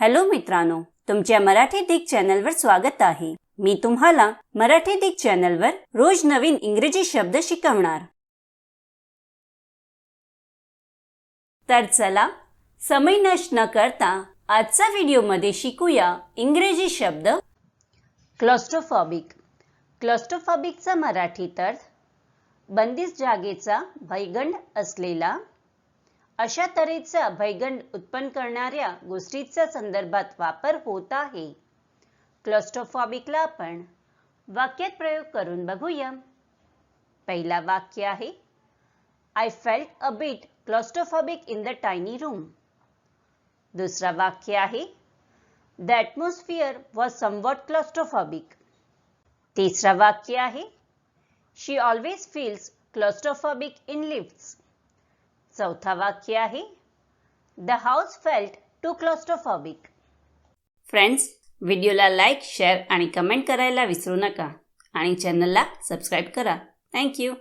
Hello मित्रांनो तुमच्या मराठी दिग चॅनलवर स्वागत आहे. मी तुम्हाला मराठी दिग चॅनलवर रोज नवीन इंग्रजी शब्द शिकवणार. तर चला समय नष्ट न करता आजचा व्हिडिओमध्ये शिकूया इंग्रजी शब्द. क्लॉस्ट्रोफॉबिक. क्लॉस्ट्रोफॉबिकचा मराठी अर्थ बंदिस्त जागेचा भयगंड असलेला अशा तऱ्हेचा भयगंड उत्पन्न करणाऱ्या गोष्टीचा संदर्भात वापर होत आहे. क्लस्टोफॉबिकला आपण वाक्यात प्रयोग करून बघूया. पहिला वाक्य आहे I felt a bit claustrophobic in the tiny room दुसरा वाक्य आहे the atmosphere was somewhat claustrophobic तिसरा वाक्य आहे she always feels claustrophobic in lifts चौथा वाक्य आहे the house felt too claustrophobic friends व्हिडिओला लाईक शेअर आणि कमेंट करायला विसरू नका आणि चॅनलला सबस्क्राईब करा. थँक्यू